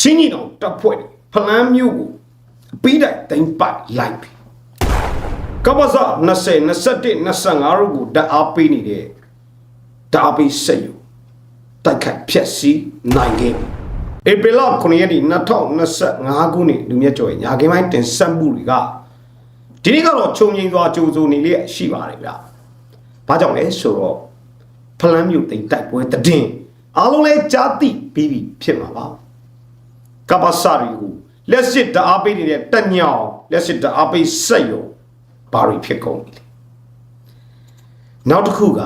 ချင်းကြီးတော်တပ်ဖွဲ့တွေဖလန်းမျိုးကိုအပြီးတိုင်တင်ပတ်လိုက်ပြီကပ္ပစ20 21 25ရုပ်ကိုဓာတ်အားပေးနေတဲ့ဓာတ်အားပေးစက်ယူတိုက်ခိုက်ဖျက်ဆီးနိုင်ခဲ့ပြီဧပြီလ9ရက်နေ့2025ခုနှစ်လူမြတ်ကျော်ရဲ့ညာခင်းပိုင်းတင်ဆက်မှုတွေကဒီနေ့ကတော့ခြုံငိမ့်စွာကြိုးစိုးနေလျက်ရှိပါတယ်ဗျာဘာကြောင့်လဲဆိုတော့ဖလန်းမျိုးတိမ်တိုက်ပွဲတည်င်းအားလုံးလဲကြားသိပြီးပြီဖြစ်မှာပါ ကပ္ပစရီကိုလက်စစ်တအားပေးနေတဲ့တက်ညောင်လက်စစ်တအားပေးစက်ရုံဘာတွေဖြစ်ကုန်ပြီလဲနောက်တစ်ခုက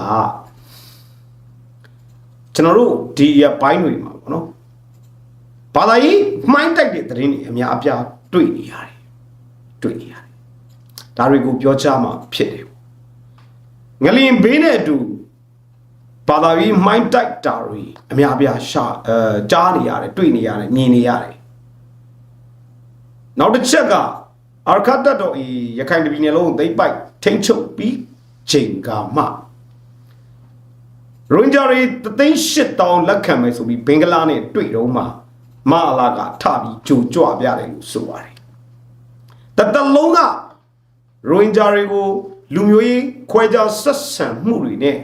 ကျွန်တော်တို့ဒီရပိုင်းတွေမှာပေါ့နော်ဘာသာရေးမှိုင်းတိုက်တဲ့သတင်းတွေအများအပြားတွေ့နေရတယ်တွေ့နေရတယ်ဒါတွေကိုပြောချမှာဖြစ်တယ်ငလင်ဘေးနဲ့အတူ ဘာသာရေးမှိုင်းတိုက်တာတွေအများအပြားရှာအဲကြားနေရတယ်တွေ့နေရတယ်မြင်နေရတယ်နောက်တစ်ချက်ကအာခတ်တတော်ဤရခိုင်တပြည်နယ်လုံးသိမ့်ပိုက်ထိမ့်ချုပ်ပြီးချိန်ကမှရွန်ဂျာရီတသိန်းရှစ်တောင်လက်ခံမယ်ဆိုပြီးဘင်္ဂလားနဲ့တွေ့တော့မှမအလာကထပြီးကြိုကြွပြတယ်လို့ဆိုပါတယ်တတလုံးကရွန်ဂျာရီကိုလူမျိုးရေးခွဲခြားဆက်ဆံမှုတွေနဲ့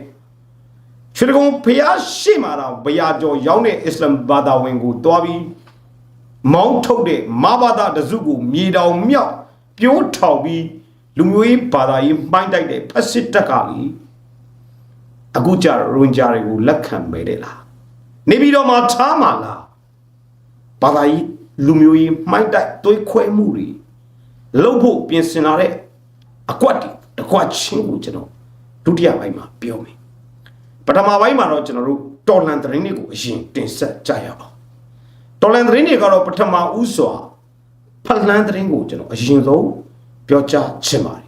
ရွှေတကုံဖျားရှိမာတာဘရာကျော်ရောက်တဲ့အစ္စလမ်ဘာသာဝင်ကိုတွားပြီးမောင်းထုတ်တဲ့မဘာသာတစုကိုမြေတောင်မြောက်ပြိုးထောင်ပြီးလူမျိုးရေးဘာသာရေးမှိုင်းတိုက်တဲ့ဖက်စစ်တပ်ကလေအခုကြတော့ရွန်ဂျာတွေကိုလက်ခံမဲတဲ့လားနေပြီးတော့မှထားမှာလားဘာသာရေးလူမျိုးရေးမှိုင်းတိုက်သွေးခွဲမှုတွေလုပ်ဖို့ပြင်ဆင်လာတဲ့အကွက်တွေတစ်ခွက်ချင်းကိုကျွန်တော်ဒုတိယပိုင်းမှာပြောမယ် ပထမပိုင်းမှာတော့ကျွန်တော်တို့တော်လန်သတင်းတွေကိုအရင်တင်ဆက်ကြရအောင်တော်လန်သတင်းတွေကတော့ပထမဦးစွာဖလန်သတင်းကိုကျွန်တော်အရင်ဆုံးပြောကြားချင်ပါတယ်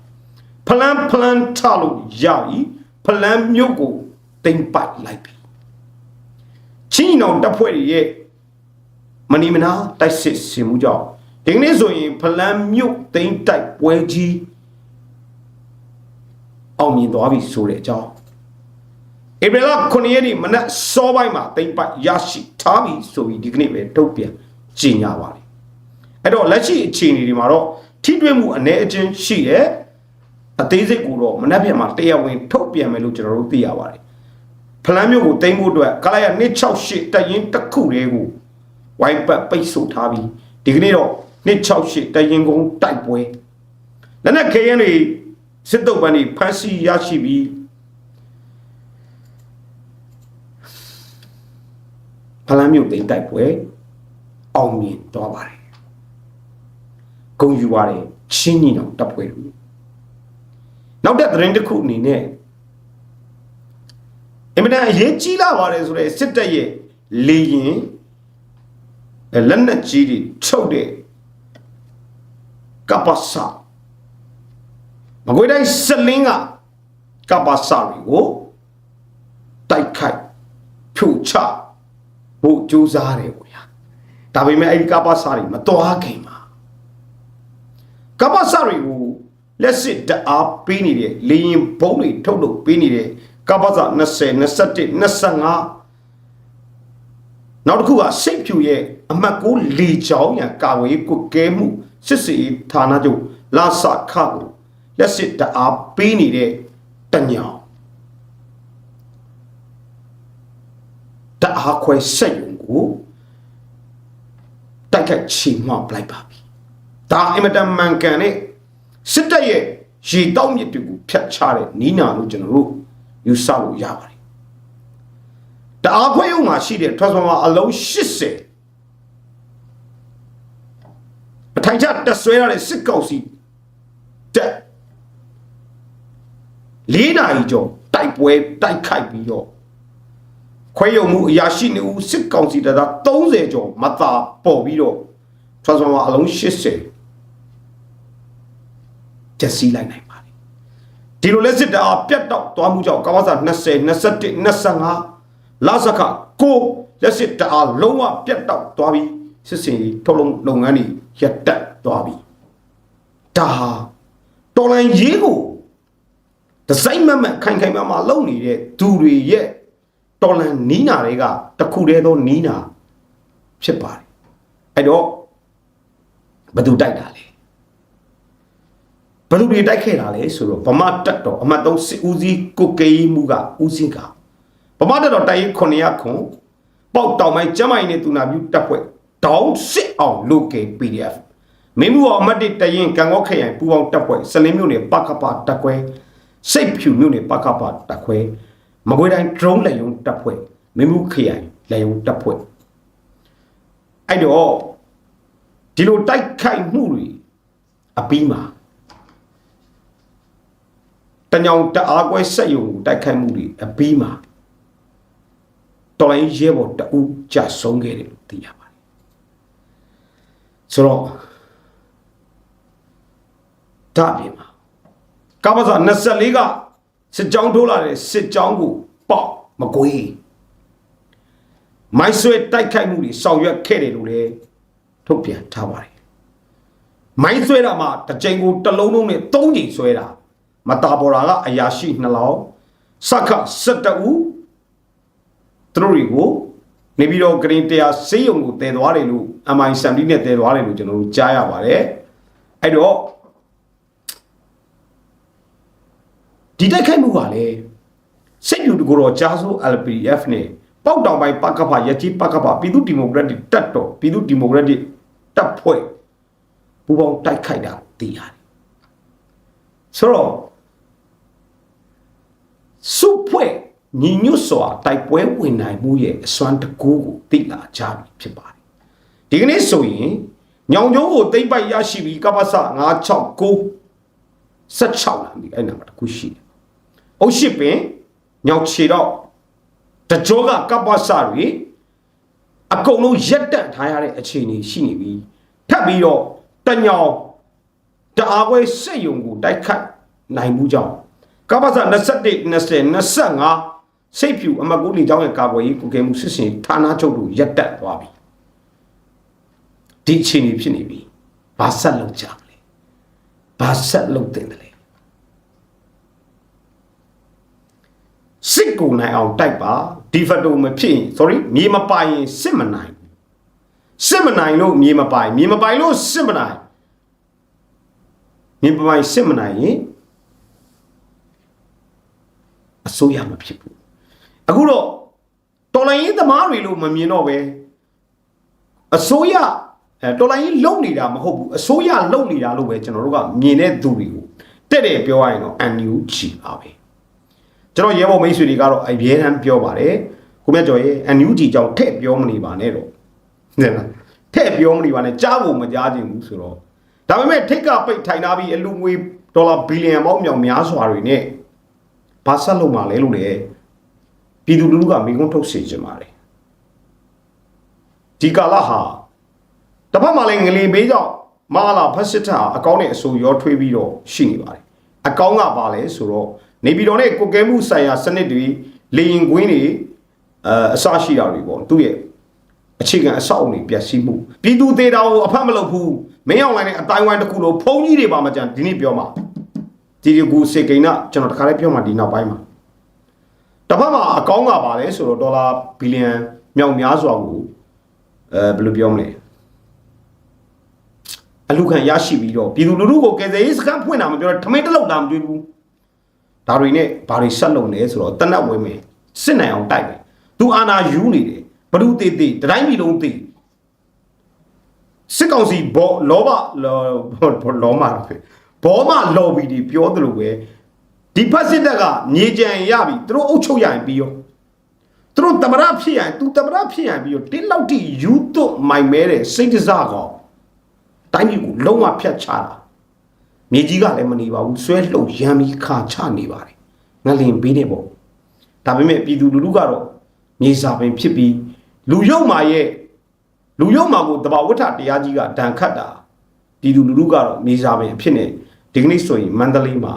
ဖလန်ဖလန်ထလို့ရပြီဖလန်မြို့ကိုတင်ပိုက်လိုက်ပြီချင်းအောင်တပ်ဖွဲ့တွေရဲ့မနီမနာတိုက်စစ်ဆင်မှုကြောင့်ဒီကနေ့ဆိုရင်ဖလန်မြို့တိမ့်တိုက်ပွဲကြီးအောင်မြင်သွားပြီဆိုတဲ့အကြောင်း ဧပြီလ9ရက်နေ့မနက်စောပိုင်းမှာတိမ့်ပိုက်ရရှိထားပြီဆိုပြီးဒီကနေ့ပဲထုတ်ပြန်ကြေညာပါတယ်အဲ့တော့လက်ရှိအခြေအနေတွေမှာတော့ထိတွေ့မှုအ ਨੇ အချင်းရှိတယ်အသေးစိတ်ကိုတော့မနက်ဖြန်မှာတရားဝင်ထုတ်ပြန်မယ်လို့ကျွန်တော်တို့သိရပါတယ်ဖလန်းမျိုးကိုတိမ့်ဖို့အတွက်ကလာရ268တရင်တစ်ခုတည်းကိုဝိုင်းပတ်ပိတ်ဆို့ထားပြီးဒီကနေ့တော့268တရင်ကုန်းတိုက်ပွဲလက်နက်ခဲယမ်းတွေစစ်တုပ်ပန်းတွေဖမ်းဆီးရရှိပြီး ဖလန်းမျိုးတိမ့်တိုက်ပွဲအောင်မြင်သွားပါတယ်ဂုံယူပါတယ်ချင်းညီတော်တပ်ဖွဲ့တွေနောက်တဲ့သတင်းတစ်ခုအနေနဲ့အင်မတန်အရေးကြီးလာပါတယ်ဆိုတဲ့စစ်တပ်ရဲ့လေရင်လက်နက်ကြီးတွေချုပ်တဲ့ကပ္ပစမကွေးတိုင်းစလင်းကကပ္ပစတွေကိုတိုက်ခိုက်ဖြုတ်ချ ဖို့ကြိုးစားတယ်ဗျာဒါပေမဲ့အဲ့ဒီကပ္ပစတွေမတော်ခင်မှာကပ္ပစတွေကိုလက်စစ်တအားပေးနေတဲ့လေရင်ဘုံတွေထုတ်လုပ်ပေးနေတဲ့ကပ္ပစ20 21 25နောက်တစ်ခုကစိတ်ဖြူရဲ့အမှတ်ကိုလေချောင်းရန်ကာဝေးကုကဲမှုစစ်စီဌာနချုပ်လာဆခကိုလက်စစ်တအားပေးနေတဲ့တညောင် တအားခွဲဆက်ယုံကိုတိုက်ခိုက်ချီမှပလိုက်ပါပြီဒါအင်မတန်မှန်ကန်တဲ့စစ်တပ်ရဲ့ရေတောက်မြစ်တွေကိုဖျက်ချတဲ့နီးနာလို့ကျွန်တော်တို့ယူဆလို့ရပါတယ်တအားခွဲရုံမှာရှိတဲ့ transformer အလုံး80အထိုင်ချတက်ဆွဲရတဲ့စစ်ကောင်စီတက်လေးနာရီကျော်တိုက်ပွဲတိုက်ခိုက်ပြီးတော့ ခွဲရုံမှုအရာရှိနေဦးစစ်ကောင်စီတပ်သား30ကျော်မသာပေါ်ပြီးတော့ transformer အလုံး80ကျစီလိုက်နိုင်ပါတယ်ဒီလိုလက်စစ်တအားပြတ်တောက်သွားမှုကြောင့်ကာဝါစာ20 21 25လာစခကိုလက်စစ်တအားလုံးဝပြတ်တောက်သွားပြီးစစ်စင်ထုတ်လုံးလုပ်ငန်းတွေရပ်တက်သွားပြီဒါဟာတော်လန်ရေးကိုဒီဇိုင်းမမတ်ခိုင်ခိုင်မာမာလုပ်နေတဲ့သူတွေရဲ့ တော်လန်နီးနာတွေကတခုတည်းသောနီးနာဖြစ်ပါတယ်အဲ့တော့ဘယ်သူတိုက်တာလဲဘယ်သူတွေတိုက်ခဲ့တာလဲဆိုတော့ဗမာတက်တော်အမှတ်3စစ်ဦးစီးကိုကေးမှုကဦးစီးကဗမာတက်တော်တိုက်ရင်900ခွန်ပေါက်တောင်ပိုင်းကျမ်းမိုင်နဲ့တူနာပြူတက်ဖွဲ့တောင်းစစ်အောင်လုပ်ကေ PDF မင်းမှုအောင်အမှတ်1တရင်ကံကောခရိုင်ပူပေါင်းတက်ဖွဲ့စလင်းမြို့နယ်ပကပတက်ခွဲစိတ်ဖြူမြို့နယ်ပကပတက်ခွဲ မကွေးတိုင်း drone လက်ယုံတက်ဖွဲ့မင်းမှုခရိုင်လက်ယုံတက်ဖွဲ့အဲ့တော့ဒီလိုတိုက်ခိုက်မှုတွေအပြီးမှာတညောင်တအားကွဲဆက်ယုံကိုတိုက်ခိုက်မှုတွေအပြီးမှာတော်လိုင်းရဲဘော်တအူးကြဆုံးခဲ့တယ်လို့သိရပါတယ်ဆိုတော့ဒါပြင်မှာကပ္ပစာ24က စစ်ကြောင်းထိုးလာတဲ့စစ်ကြောင်းကိုပေါက်မကွေးမိုင်းဆွဲတိုက်ခိုက်မှုတွေဆောင်ရွက်ခဲ့တယ်လို့လည်းထုတ်ပြန်ထားပါတယ်မိုင်းဆွဲတာမှတစ်ကြိမ်ကိုတစ်လုံးလုံးနဲ့၃ကြိမ်ဆွဲတာမတာပေါ်တာကအရာရှိနှလောင်းစက္ခ12ဦးသူတို့တွေကိုနေပြီးတော့ဂရင်းတရားစေးရုံကိုတည်သွားတယ်လို့ MI70 နဲ့တည်သွားတယ်လို့ကျွန်တော်တို့ကြားရပါတယ်အဲ့တော့ ဒီတိုက်ခိုက်မှုကလည်းစိတ်ယူတကူတော့ကြားစိုး LPF နဲ့ပေါက်တောင်ပိုင်းပကဖရကြီးပကဖပြည်သူဒီမိုကရက်တစ်တက်တော်ပြည်သူဒီမိုကရက်တစ်တပ်ဖွဲ့ပူပေါင်းတိုက်ခိုက်တာသိရတယ်ဆိုတော့စုဖွဲ့ညီညွတ်စွာတိုက်ပွဲဝင်နိုင်မှုရဲ့အစွမ်းတကူကိုသိလာကြပြီဖြစ်ပါတယ်ဒီကနေ့ဆိုရင်ညောင်ကျုံးကိုသိမ့်ပိုက်ရရှိပြီးကပ္ပစ969 16လမ်းဒီအဲ့နာမှာတခုရှိတယ်။ အုတ်ရှိပင်ညောင်ခြေတော့တကြောကကပ္ပစတွေအကုန်လုံးရက်တက်ထားရတဲ့အခြေအနေရှိနေပြီ။ထပ်ပြီးတော့တညောင်တအားပွဲစက်ယုံကိုတိုက်ခတ်နိုင်မှုကြောင့်ကပ္ပစ21 20 25စိတ်ဖြူအမကူလီကျောင်းရဲ့ကာကွယ်ရေးကုကဲမှုစစ်စင်ဌာနချုပ်တို့ရက်တက်သွားပြီ။ဒီအခြေအနေဖြစ်နေပြီ။ဘာဆက်လုပ်ကြမလဲ။ဘာဆက်လုပ်တင်တယ်လဲ စစ်ကိုနိုင်အောင်တိုက်ပါဒီဖက်တိုမဖြစ်ရင် sorry မြေမပိုင်ရင်စစ်မနိုင်စစ်မနိုင်လို့မြေမပိုင်မြေမပိုင်လို့စစ်မနိုင်မြေမပိုင်စစ်မနိုင်ရင်အစိုးရမဖြစ်ဘူးအခုတော့တော်လိုင်းရေးသမားတွေလို့မမြင်တော့ပဲအစိုးရအဲတော်လိုင်းရေးလုံနေတာမဟုတ်ဘူးအစိုးရလုံနေတာလို့ပဲကျွန်တော်တို့ကမြင်တဲ့သူတွေကိုတဲ့တဲ့ပြောရရင်တော့ NUG ပါပဲ ကျွန်တော်ရဲဘော်မိတ်ဆွေတွေကတော့အပြဲတမ်းပြောပါတယ်ကိုမြတ်ကျော်ရဲ့ NUG ကြောင့်ထည့်ပြောမနေပါနဲ့တော့ဟုတ်လားထည့်ပြောမနေပါနဲ့ကြားဖို့မကြားချင်ဘူးဆိုတော့ဒါပေမဲ့ထိတ်ကပိတ်ထိုင်ထားပြီးအလူငွေဒေါ်လာဘီလီယံပေါင်းမြောင်များစွာတွေနဲ့ဘာဆက်လုပ်မှာလဲလို့လေပြည်သူလူထုကမိကုန်းထုတ်စေချင်ပါတယ်ဒီကာလဟာတစ်ဖက်မှာလည်းငလင်ဘေးကြောင့်မဟာလာဖက်စစ်တာအကောင်းနဲ့အဆိုရောထွေးပြီးတော့ရှိနေပါတယ်အကောင်းကပါလဲဆိုတော့ နေပြည်တော်နဲ့ကိုကဲမှုဆိုင်ရာစနစ်တွေလေရင်ကွင်းတွေအအစရှိတာတွေပေါ့သူ့ရဲ့အခြေခံအဆောက်အုံတွေပျက်စီးမှုပြည်သူသေးတာကိုအဖတ်မလုပ်ဘူးမင်းအောင်လိုင်းနဲ့အတိုင်းဝိုင်းတစ်ခုလုံးဖုံကြီးတွေပါမကြံဒီနေ့ပြောမှာဒီဒီကူစေကိန်းကကျွန်တော်တခါလေးပြောမှာဒီနောက်ပိုင်းမှာတစ်ဖက်မှာအကောင်းကပါလဲဆိုတော့ဒေါ်လာဘီလီယံမြောက်များစွာကိုအဲဘယ်လိုပြောမလဲအလူခံရရှိပြီးတော့ပြည်သူလူထုကိုကယ်ဆယ်ရေးစခန်းဖွင့်တာမပြောတော့ထမင်းတစ်လောက်တာမတွေ့ဘူး ဒါတွေနဲ့ဘာတွေဆက်လုပ်နေဆိုတော့တနတ်ဝင်မယ်စစ်နိုင်အောင်တိုက်မယ်သူအာနာယူနေတယ်ဘဒုတေတေတတိုင်းပြည်လုံးတေစစ်ကောင်စီဘောလောဘလောလောမဘောမလော်ဘီဒီပြောသလိုပဲဒီဖက်စစ်တပ်ကမြေကြံရပြီသူတို့အုပ်ချုပ်ရရင်ပြီးရောသူတို့တမရဖြစ်ရင်သူတမရဖြစ်ရင်ပြီးရောတင်းလောက်တိယူသွတ်မိုင်မဲတဲ့စိတ်တစားကောင်တိုင်းပြည်ကိုလုံးဝဖျက်ချတာ မြေကြီးကလည်းမနေပါဘူးဆွဲလှုပ်ရမ်းပြီးခါချနေပါတယ်ငလင်ပေးနေပေါ့ဒါပေမဲ့ပြည်သူလူထုကတော့မြေစာပင်ဖြစ်ပြီးလူရုပ်မာရဲ့လူရုပ်မာကိုတဘာဝဋ္ဌတရားကြီးကဒဏ်ခတ်တာပြည်သူလူထုကတော့မြေစာပင်အဖြစ်နဲ့ဒီကနေ့ဆိုရင်မန္တလေးမှာ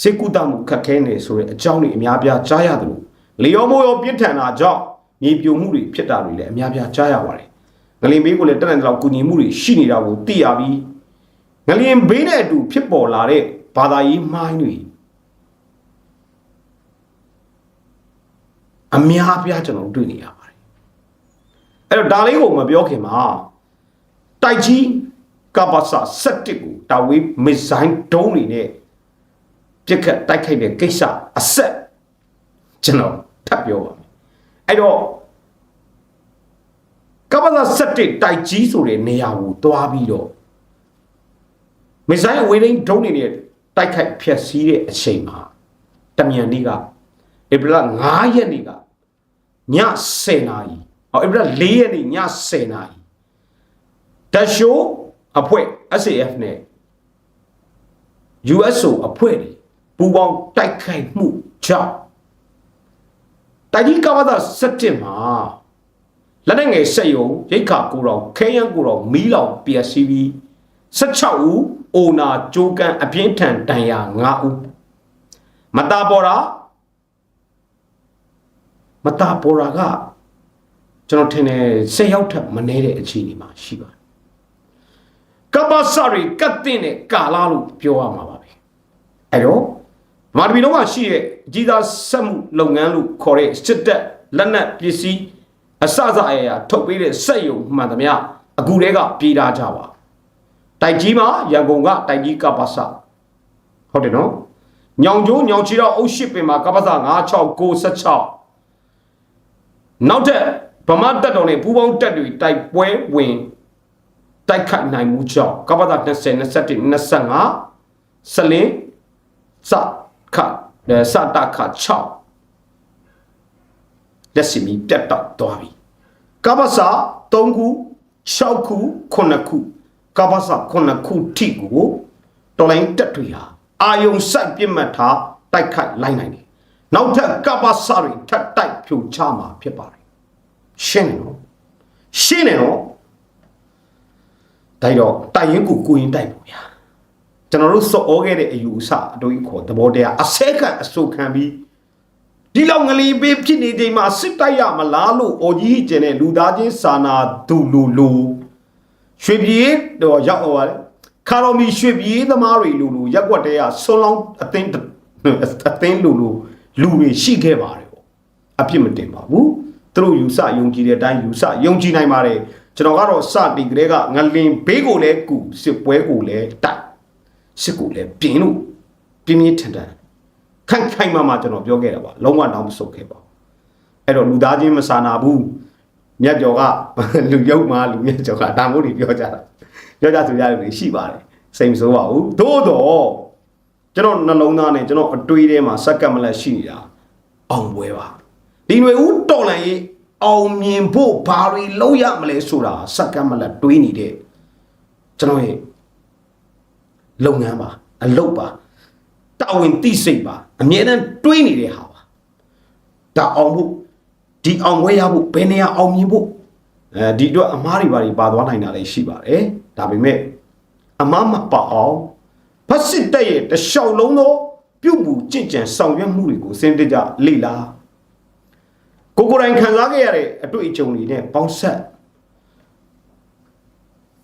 စစ်ကူတမှုခက်ခဲနေဆိုတဲ့အကြောင်းတွေအများပြားကြားရတယ်လို့လေယောမိုးရောပြစ်ထန်တာကြောင့်မြေပြိုမှုတွေဖြစ်တာတွေလည်းအများပြားကြားရပါတယ်ငလင်ဘေးကိုလည်းတက်တဲ့လောက်ကူညီမှုတွေရှိနေတာကိုသိရပြီး ငလျင်ဘေးနဲ့အတူဖြစ်ပေါ်လာတဲ့ဘာသာရေးမှိုင်းတွေအများအပြားကျွန်တော်တွေ့နေရပါတယ်အဲ့တော့ဒါလေးကိုမပြောခင်မှာတိုက်ကြီးကပ္ပစ7ကိုတာဝေးမစ်ဇိုင်းဒုံးတွေနဲ့ပြစ်ခတ်တိုက်ခိုက်တဲ့ကိစ္စအဆက်ကျွန်တော်ထပ်ပြောပါမယ်အဲ့တော့ကပ္ပစ7တိုက်ကြီးဆိုတဲ့နေရာကိုတွားပြီးတော့ မစ်ဇိုင်းအဝေးတိုင်းဒုံးတွေနဲ့တိုက်ခိုက်ဖျက်ဆီးတဲ့အချိန်မှာတမြန်နေ့ကဧပြီလ9ရက်နေ့ကည10နာရီဟောဧပြီလ4ရက်နေ့ည10နာရီတရှိုးအဖွဲ့ SAF နဲ့ USO အဖွဲ့တွေပူးပေါင်းတိုက်ခိုက်မှုကြောင့်တိုက်ကြီးကမ္ဘာသာ17မှာလက်နက်ငယ်စက်ယုံရိတ်ခါကိုတော်ခဲယံကိုတော်မီးလောင်ပျက်စီးပြီး16ဦး အိုနာကြိုးကန်အပြင်းထန်တန်ရာ9ဦးမတာပေါ်တာမတာပေါ်တာကကျွန်တော်ထင်တယ်10ရောက်ထပ်မနေတဲ့အခြေအနေမှာရှိပါတယ်ကပ္ပစရီကတ်တင်တဲ့ကာလာလို့ပြောရမှာပါပဲအဲ့တော့မာတဘီလုံးကရှိရဲ့အကြီးသားစက်မှုလုပ်ငန်းလို့ခေါ်တဲ့စစ်တပ်လက်နက်ပစ္စည်းအစစအရာထုတ်ပေးတဲ့စက်ယုံမှန်သမျှအခုတည်းကပြေးထားကြပါ တိုက်ကြီးမှာရန်ကုန်ကတိုက်ကြီးကပ္ပစဟုတ်တယ်နော်ညောင်ကျိုးညောင်ချီတော့အုတ်ရှိပင်မှာကပ္ပစ9696နောက်ထပ်ဗမာတက်တော်နဲ့ပူပေါင်းတက်တွေတိုက်ပွဲဝင်တိုက်ခတ်နိုင်မှုကြောင့်ကပ္ပစ20 21 25စလင်းစခစတခ6လက်စီမီပြတ်တော့သွားပြီကပ္ပစ3ခု6ခု9ခု ကပ္ပစ9ခုထိကိုတော်လိုင်းတက်တွေဟာအာယုံစိုက်ပြစ်မှတ်ထားတိုက်ခိုက်လိုက်နိုင်တယ်နောက်ထပ်ကပ္ပစတွေထပ်တိုက်ဖြိုချမှာဖြစ်ပါတယ်ရှင်းတယ်နော်ရှင်းတယ်နော်တိုက်တော့တိုက်ရင်ကိုကိုရင်တိုက်ပေါ့ဗျာကျွန်တော်တို့စော်ဩခဲ့တဲ့အယူအဆအတူကြီးခေါ်သဘောတရားအစဲခံအဆုခံပြီးဒီလောက်ငလီပေးဖြစ်နေချိန်မှာစစ်တိုက်ရမလားလို့အော်ကြီးကျင်တဲ့လူသားချင်းစာနာသူလူလူ ရွှေပြည်တော့ရောက်သွားတယ်ခါတော်မီရွှေပြည်သမားတွေလူလူရက်ွက်တဲကဆွန်းလောင်းအသိန်းအသိန်းလူလူလူတွေရှိခဲ့ပါတယ်ပေါ့အပြစ်မတင်ပါဘူးသူတို့ယူဆယုံကြည်တဲ့အတိုင်းယူဆယုံကြည်နိုင်ပါတယ်ကျွန်တော်ကတော့စတီကလေးကငလင်ဘေးကိုလည်းကူစစ်ပွဲကိုလည်းတိုက်စစ်ကိုလည်းပြင်းလို့ပြင်းပြင်းထန်ထန်ခိုင်ခိုင်မာမာကျွန်တော်ပြောခဲ့တာပါလုံးဝတော့မဆုတ်ခဲ့ပါဘူးအဲ့တော့လူသားချင်းမစာနာဘူး မြတ်ကျော်ကလူရုပ်မှလူမြတ်ကျော်ကဒါမို့ဒီပြောကြတာပြောကြဆိုကြတယ်ရှိပါတယ်စိတ်မဆိုးပါဘူးသို့တော့ကျွန်တော်နှလုံးသားနဲ့ကျွန်တော်အတွေးထဲမှာစက္ကန့်မလက်ရှိနေတာအောင်ပွဲပါဒီຫນွေဦးတော်လန်ရေးအောင်မြင်ဖို့ဘာတွေလုပ်ရမလဲဆိုတာစက္ကန့်မလက်တွေးနေတဲ့ကျွန်တော်ရဲ့လုပ်ငန်းပါအလုပ်ပါတာဝန်သိစိတ်ပါအမြဲတမ်းတွေးနေတဲ့ဟာပါဒါအောင်ဖို့ ဒီအောင်ဝဲရဖို့ဘယ်နေရာအောင်မြင်ဖို့အဲဒီအတွက်အမားတွေပါတွေပါသွားနိုင်တာလည်းရှိပါတယ်ဒါပေမဲ့အမားမပါအောင်ဖတ်စစ်တဲ့ရဲ့တလျှောက်လုံးသောပြုတ်မှုကြင်ကြံဆောင်ရွက်မှုတွေကိုစင်တကြလေ့လာကိုကိုယ်တိုင်ခံစားခဲ့ရတဲ့အတွေ့အကြုံတွေနဲ့ပေါင်းဆက်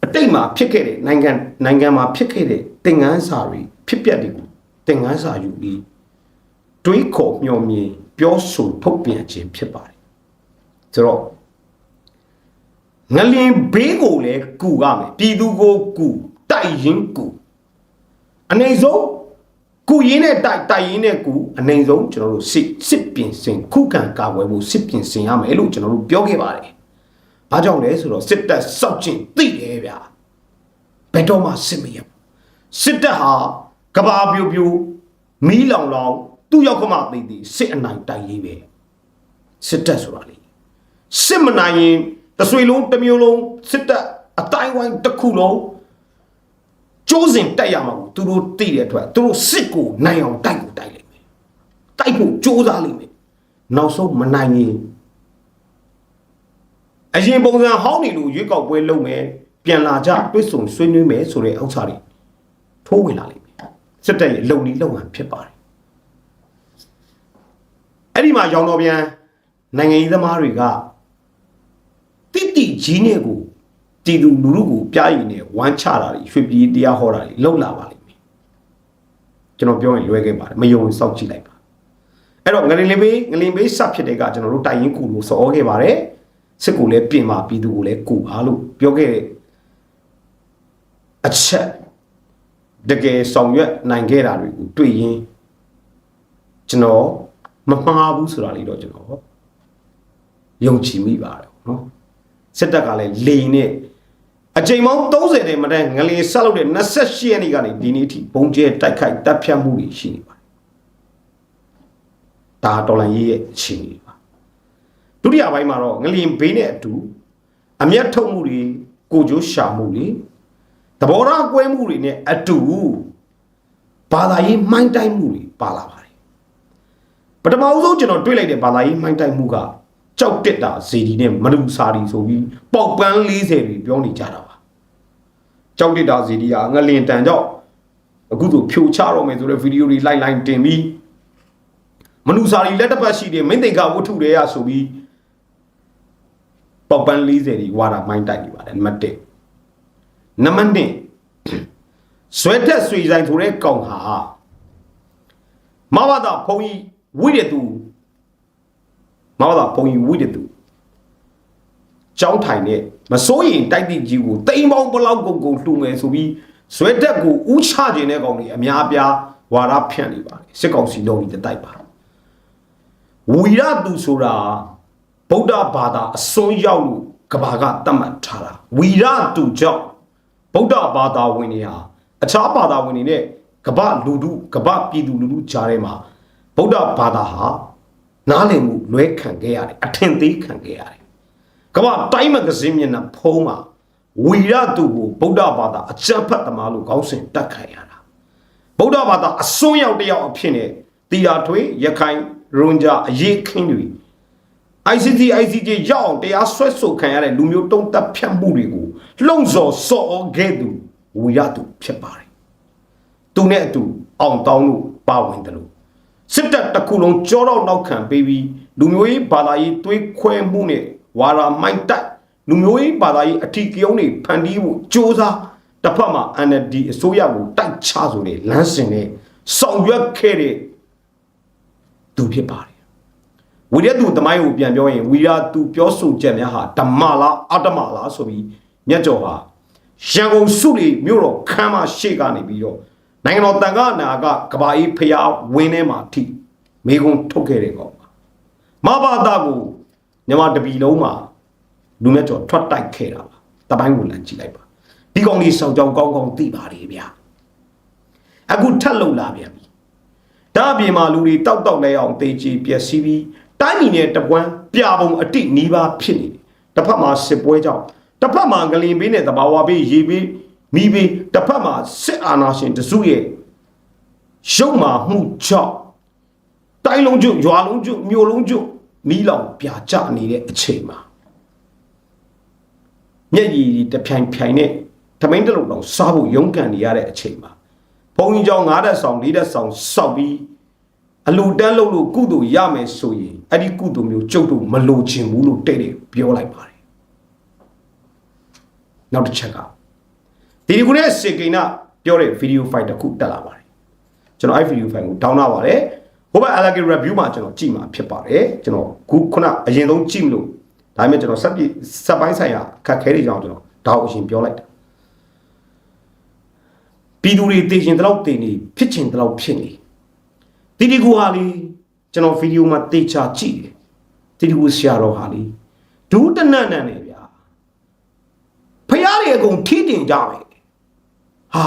အတိတ်မှာဖြစ်ခဲ့တဲ့နိုင်ငံနိုင်ငံမှာဖြစ်ခဲ့တဲ့သင်ခန်းစာတွေဖြစ်ပျက်တွေကိုသင်ခန်းစာယူပြီးတွေးခေါ်မျှော်မြင်ပြောဆိုထုတ်ပြန်ခြင်းဖြစ်ပါတယ် ဆိုတော့ငလင်ဘေးကိုလည်းကူရမယ်ပြည်သူကိုကူတိုက်ရင်ကူအနေဆုံးကူရင်းနဲ့တိုက်တိုက်ရင်းနဲ့ကူအနေဆုံးကျွန်တော်တို့စစ်စစ်ပြင်ဆင်ခုခံကာကွယ်ဖို့စစ်ပြင်ဆင်ရမယ်လို့ကျွန်တော်တို့ပြောခဲ့ပါတယ်။ဘာကြောင့်လဲဆိုတော့စစ်တပ်စောက်ချင်းသိတယ်ဗျာ။ဘယ်တော့မှစစ်မရဘူး။စစ်တပ်ဟာကဘာပြိုပြိုမီးလောင်လောင်သူ့ရောက်ခမသိသိစစ်အနိုင်တိုက်ရေးပဲ။စစ်တပ်ဆိုတာလေ စစ်မနိုင်ရင်တဆွေလုံးတစ်မျိုးလုံးစစ်တပ်အတိုင်းဝိုင်းတစ်ခုလုံးကျိုးစင်တက်ရမှာကိုသူတို့သိတဲ့အတွက်သူတို့စစ်ကိုနိုင်အောင်တိုက်ကိုတိုက်လိမ့်မယ်တိုက်ဖို့ကြိုးစားလိမ့်မယ်နောက်ဆုံးမနိုင်ရင်အရင်ပုံစံဟောင်းနေလို့ရွေးကောက်ပွဲလုပ်မယ်ပြန်လာကြတွစ်ဆုံဆွေးနွေးမယ်ဆိုတဲ့ဥစ္စာတွေထိုးဝင်လာလိမ့်မယ်စစ်တပ်ရဲ့လုံနီလုံဟန်ဖြစ်ပါတယ်အဲ့ဒီမှာရောင်တော်ပြန်နိုင်ငံရေးသမားတွေက တိတိကြီးနဲ့ကိုတည်သူလူလူကိုပြရင်နဲ့ဝမ်းချတာတွေရွှေပြည်တရားဟောတာတွေလောက်လာပါလိမ့်မယ်ကျွန်တော်ပြောရင်လွဲခဲ့ပါတယ်မယုံစောက်ကြည့်လိုက်ပါအဲ့တော့ငလင်လေးဘေးငလင်ဘေးစဖြစ်တဲ့ကကျွန်တော်တို့တိုက်ရင်ကူလို့စောခဲ့ပါတယ်စစ်ကိုလည်းပြင်ပါပြည်သူကိုလည်းကူပါလို့ပြောခဲ့တဲ့အချက်တကယ်ဆောင်ရွက်နိုင်ခဲ့တာတွေကိုတွေ့ရင်ကျွန်တော်မမှားဘူးဆိုတာလေးတော့ကျွန်တော်ယုံကြည်မိပါတယ်နော် စစ်တပ်ကလည်းလေနဲ့အချိန်ပေါင်း30တဲ့မတန်းငလျင်ဆက်လုပ်တဲ့28ရက်နေ့ကနေဒီနေ့ထိပုံကျဲတိုက်ခိုက်တပ်ဖြတ်မှုတွေရှိနေပါတယ်ဒါတော်လန်ရေးရဲ့အခြေအနေပါဒုတိယပိုင်းမှာတော့ငလျင်ဘေးနဲ့အတူအမျက်ထုတ်မှုတွေကိုကြိုးရှာမှုတွေသဘောထားကွဲမှုတွေနဲ့အတူဘာသာရေးမှိုင်းတိုက်မှုတွေပါလာပါတယ်ပထမအဆုံးကျွန်တော်တွေ့လိုက်တဲ့ဘာသာရေးမှိုင်းတိုက်မှုက ကြောက်တက်တာဇေဒီနဲ့မနုစာရီဆိုပြီးပေါက်ပန်း40တွေပြောနေကြတာပါကြောက်တက်တာဇေဒီကငလင်တန်ကြောက်အခုဆိုဖြိုချတော့မယ်ဆိုတဲ့ဗီဒီယိုတွေလိုက်လိုက်တင်ပြီးမနုစာရီလက်တစ်ပတ်ရှိတယ်မင်းသိင်္ဂဝတ္ထုတွေရဆိုပြီးပေါက်ပန်း40တွေဝါတာမိုင်းတိုက်နေပါတယ်နံပါတ်1နံပါတ်2ဆွဲတက်ဆွေဆိုင်ဆိုတဲ့ကောင်ဟာမဘာသာဘုံကြီးဝိရတူ မဘာသာဘုံကြီးဝိရတူကျောင်းထိုင်နဲ့မစိုးရင်တိုက်တိကြီးကိုတိမ်ပေါင်းဘလောက်ကုန်ကုန်လှူမယ်ဆိုပြီးဇွဲတက်ကိုဥချခြင်းတဲ့ကောင်တွေအများအပြားဝါရဖြန့်နေပါတယ်စစ်ကောင်စီလုံးကြီးတိုက်ပါဝီရသူဆိုတာဗုဒ္ဓဘာသာအစွန်းရောက်လို့ကဘာကတတ်မှတ်ထားတာဝီရသူကြောင့်ဗုဒ္ဓဘာသာဝင်တွေဟာအခြားဘာသာဝင်တွေနဲ့ကဘာလူထုကဘာပြည်သူလူထုကြားထဲမှာဗုဒ္ဓဘာသာဟာ နားလည်မှုလွဲခံခဲ့ရတယ်အထင်သေးခံခဲ့ရတယ်ကဘာတိုင်းမဂဇင်းမျက်နှာဖုံးမှာဝီရသူကိုဗုဒ္ဓဘာသာအကြမ်းဖက်သမားလို့ခေါင်းစဉ်တက်ခံရတာဗုဒ္ဓဘာသာအစွန်းရောက်တစ်ယောက်အဖြစ်နဲ့တီတာထွေရခိုင်ရွန်ဂျာအရေးခင်းတွေ ICT ICJ ရောက်အောင်တရားဆွဲဆိုခံရတဲ့လူမျိုးတုံးတက်ဖြတ်မှုတွေကိုလှုံ့ဆော်စော်ခဲ့သူဝီရသူဖြစ်ပါတယ်သူနဲ့အတူအောင်တောင်းလို့ပါဝင်တယ်လို့ စစ်တပ်တစ်ခုလုံးကြောတော့နောက်ခံပေးပြီးလူမျိုးရေးဘာသာရေးတွေးခွဲမှုနဲ့ဝါရာမိုင်းတက်လူမျိုးရေးဘာသာရေးအထီးပြုံးတွေဖန်တီးဖို့စ조사တစ်ဖက်မှာ NLD အစိုးရကိုတိုက်ချဆိုတဲ့လမ်းစဉ်နဲ့ဆောင်ရွက်ခဲ့တဲ့သူဖြစ်ပါတယ်ဝီရသူတမိုင်းကိုပြန်ပြောရင်ဝီရသူပြောဆိုချက်များဟာဓမ္မလားအတ္တမလားဆိုပြီးမြတ်ကျော်ဟာရန်ကုန်စုလီမြို့တော်ခမ်းမရှိကနေပြီးတော့ နိုင်ငံတော်တန်ခါနာကကဘာအေးဖျားဝင်းထဲမှာထိမေကုံထုတ်ခဲ့တဲ့ကောင်ပါမဘာသာကိုမြန်မာတပီလုံးမှာလူမြတ်ကျော်ထွက်တိုက်ခဲ့တာပါတပိုင်းကိုလမ်းကြည့်လိုက်ပါဒီကောင်ကြီးစောက်ကြောင်ကောင်းကောင်းသိပါလေဗျာအခုထက်လုံလာပြန်ပြီဒါအပြင်မှာလူတွေတောက်တောက်လဲအောင်တေးချီပျက်စီးပြီးတိုင်းပြည်နဲ့တပွန်းပြပုံအတိနီးပါးဖြစ်နေတယ်တစ်ဖက်မှာစစ်ပွဲကြောင့်တစ်ဖက်မှာငလင်ပေးနဲ့တဘာဝပေးရေပေးမိပေး တစ်ဖက်မှာစစ်အာဏာရှင်တစုရဲ့ရုံမာမှုကြောင့်တိုင်းလုံးကျွရွာလုံးကျွမြို့လုံးကျွမီးလောင်ပြာကျနေတဲ့အချိန်မှာမျက်ရည်တဖြိုင်ဖြိုင်နဲ့ထမင်းတစ်လုံးတော့စားဖို့ရုန်းကန်နေရတဲ့အချိန်မှာဘုံကြီးကျောင်း၅တက်ဆောင်၄တက်ဆောင်စောက်ပြီးအလူတန်းလို့လို့ကုသိုလ်ရမယ်ဆိုရင်အဲ့ဒီကုသိုလ်မျိုးကျုပ်တို့မလိုချင်ဘူးလို့တဲ့တယ်ပြောလိုက်ပါတယ်နောက်တစ်ချက်က ဒီဒီခုနဲ့စေကိနာပြောတဲ့ဗီဒီယိုဖိုင်တစ်ခုတက်လာပါတယ်ကျွန်တော်အဲ့ဗီဒီယိုဖိုင်ကို download ပါတယ်ဟိုဘက် alleged review မှာကျွန်တော်ကြည့်မှာဖြစ်ပါတယ်ကျွန်တော်ခုခုနအရင်ဆုံးကြည့်မလို့ဒါပေမဲ့ကျွန်တော်စက်ပြစက်ပိုင်းဆိုင်ရာခက်ခဲတွေကြောင့်ကျွန်တော်ဒါကိုအရင်ပြောလိုက်တာပြည်သူတွေတည်ရှင်တလောက်တည်နေဖြစ်ချင်တလောက်ဖြစ်နေတီတီကူဟာလီကျွန်တော်ဗီဒီယိုမှာတေချာကြည့်တယ်တီတီကူဆရာတော်ဟာလီဒူးတနတ်နန်နေဗျာဖယားတွေအကုန်ထိတင်ကြမယ် ဟာ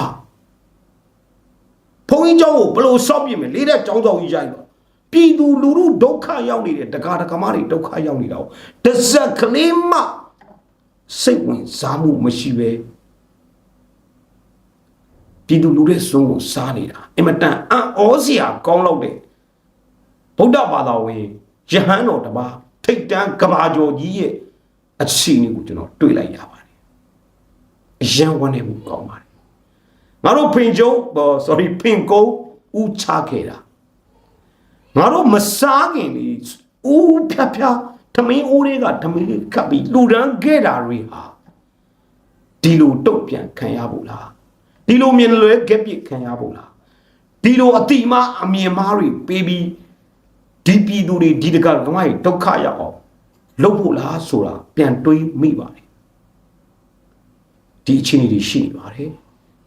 ဘုန်းကြီးเจ้าကိုဘယ်လိုစောက်ပြစ်မယ်လေးတဲ့ចောင်းဆောင်ကြီးရိုက်တော့ပြည်သူလူထုဒုက္ခရောက်နေတဲ့တကားတကမားတွေဒုက္ခရောက်နေတာကိုတစ်စက်ကလေးမှစိတ်ဝင်စားမှုမရှိပဲပြည်သူလူတွေစွန်းကိုစားနေတာအင်မတန်အံ့ဩစရာကောင်းတော့တဲ့ဗုဒ္ဓဘာသာဝင်ယဟန်တော်တပါးထိတ်တန်းကဘာကျော်ကြီးရဲ့အခြေအနေကိုကျွန်တော်တွေ့လိုက်ရပါတယ်အယံဝမ်းနေမှုကောင်းပါတယ် ငါတို့ဖင်ကျုံ sorry ဖင်ကုန်းဦးချခဲ့တာငါတို့မစားခင်လေဦးဖြတ်ဖြတ်ထမင်းအိုးတွေကထမင်းလေးခတ်ပြီးလူဒန်းခဲ့တာတွေဟာဒီလိုတုတ်ပြန်ခံရဖို့လားဒီလိုမြင်လွဲကက်ပြစ်ခံရဖို့လားဒီလိုအတိမအမြင်မားတွေပေးပြီးဒီပြည်သူတွေဒီတကကမိုင်းဒုက္ခရောက်အောင်လုပ်ဖို့လားဆိုတာပြန်တွေးမိပါတယ်ဒီအခြေအနေတွေရှိနေပါတယ်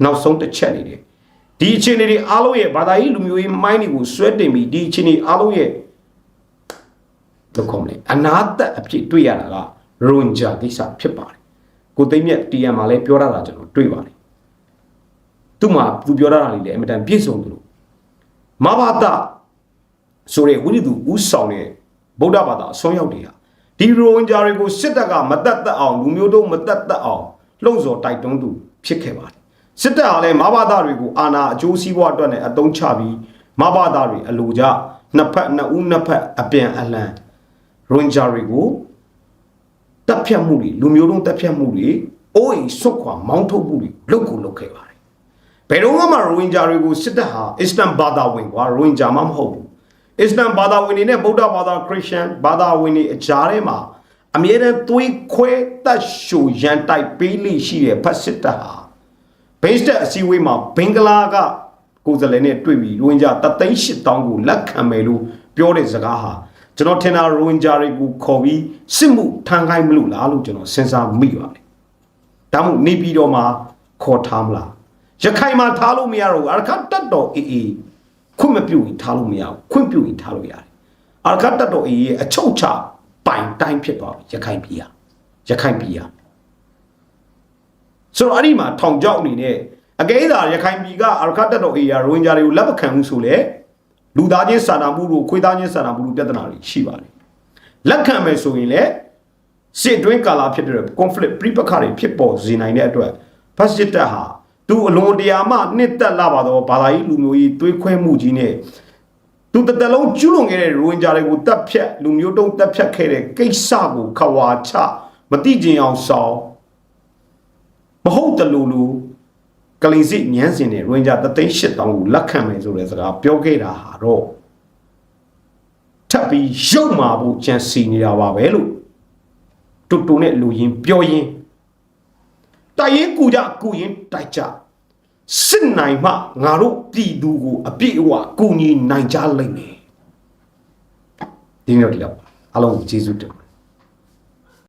နောက်ဆုံးတစ်ချက်နေတယ်ဒီအခြေအနေတွေအားလုံးရဲ့ဘာသာရေးလူမျိုးရေးမိုင်းတွေကိုဆွဲတင်ပြီးဒီအခြေအနေအားလုံးရဲ့တော့ကောင်းလေအနာတအဖြစ်တွေ့ရတာကရွန်ဂျာကိစ္စဖြစ်ပါတယ်ကိုသိမ့်မြတ်တီယမ်မှာလည်းပြောရတာကျွန်တော်တွေ့ပါတယ်သူ့မှာသူပြောရတာတွေလည်းအင်မတန်ပြည့်စုံတယ်လို့မဘာသာဆိုရဲဝိရိသူဥဆောင်တဲ့ဗုဒ္ဓဘာသာအစွမ်းရောက်တွေဟာဒီရိုဝင်ဂျာတွေကိုစစ်တပ်ကမတတ်တတ်အောင်လူမျိုးတို့မတတ်တတ်အောင်လှုံ့ဆော်တိုက်တွန်းသူဖြစ်ခဲ့ပါတယ် စစ်တပ်ကလည်းမဘာသာတွေကိုအာဏာအကျိုးစီးပွားအတွက်နဲ့အသုံးချပြီးမဘာသာတွေအလိုကြနှစ်ဖက်နှစ်ဦးနှစ်ဖက်အပြန်အလှန်ရွန်ဂျာတွေကိုတပ်ဖြတ်မှုတွေလူမျိုးတုံးတပ်ဖြတ်မှုတွေအိုးအိမ်ဆွတ်ခွာမောင်းထုတ်မှုတွေလုပ်ကိုလုပ်ခဲ့ပါတယ်ဘယ်တော့မှရိုဟင်ဂျာတွေကိုစစ်တပ်ဟာအစ္စလမ်ဘာသာဝင်ကွာရိုဟင်ဂျာမှမဟုတ်ဘူးအစ္စလမ်ဘာသာဝင်တွေနဲ့ဗုဒ္ဓဘာသာခရစ်ယာန်ဘာသာဝင်တွေအကြားထဲမှာအမြဲတမ်းသွေးခွဲတတ်ရှူရန်တိုက်ပေးလိရှိတဲ့ဖတ်စစ်တပ်ဟာ ဘိန်းစတက်အစည်းအဝေးမှာဘင်္ဂလားကကိုယ်စားလှယ်နဲ့တွေ့ပြီးရိုဟင်ဂျာတသိန်း၈တောင်းကိုလက်ခံမယ်လို့ပြောတဲ့စကားဟာကျွန်တော်ထင်တာရိုဟင်ဂျာတွေကိုခေါ်ပြီးစစ်မှုထမ်းခိုင်းမလို့လားလို့ကျွန်တော်စဉ်းစားမိပါတယ်။ဒါမှမဟုတ်နေပြည်တော်မှာခေါ်ထားမလား။ရခိုင်မှာထားလို့မရတော့ဘူးအရခတ်တက်တော်အေးအေးခွင့်မပြုရင်ထားလို့မရဘူးခွင့်ပြုရင်ထားလို့ရတယ်။အရခတ်တက်တော်အေးရဲ့အချုပ်ချပိုင်တိုင်းဖြစ်သွားပြီရခိုင်ပြည်ဟာရခိုင်ပြည်ဟာ ဆိုတော့အဲ့ဒီမှာထောင်ချောက်အနေနဲ့အကဲသာရခိုင်ပြည်ကအရခတ်တက်တော်အေးရရိုဟင်ဂျာတွေကိုလက်မခံဘူးဆိုလေလူသားချင်းစာနာမှုတို့ခွေးသားချင်းစာနာမှုတို့ပြဿနာတွေရှိပါတယ်လက်ခံမယ်ဆိုရင်လည်းစစ်တွင်းကာလာဖြစ်တဲ့ conflict ပြိပခါတွေဖြစ်ပေါ်စေနိုင်တဲ့အတွက်ဖက်စစ်တပ်ဟာသူအလွန်တရာမှနှစ်သက်လာပါတော့ဘာသာရေးလူမျိုးရေးတွေးခွဲမှုကြီးနဲ့သူတစ်တလုံးကျူးလွန်ခဲ့တဲ့ရိုဟင်ဂျာတွေကိုတပ်ဖြတ်လူမျိုးတုံးတပ်ဖြတ်ခဲ့တဲ့ကိစ္စကိုခဝါချမတိကျင်အောင်ဆောင် မဟုတ်တလူလူကလေးစစ်ညမ်းစင်တဲ့ရိုဟင်ဂျာတသိန်း၈တောင်းကိုလက်ခံမယ်ဆိုတဲ့စကားပြောခဲ့တာဟာတော့ထပ်ပြီးရုပ်မာဖို့ကြံစီနေတာပါပဲလို့တူတူနဲ့လူရင်းပြောရင်းတိုက်ရင်ကူကြကူရင်တိုက်ကြစစ်နိုင်မှငါတို့ပြည်သူကိုအပြည့်အဝကူညီနိုင်ကြလိမ့်မယ်ဒီနေ့တော့ဒီတော့အားလုံးကိုကျေးဇူးတင်ပါတယ်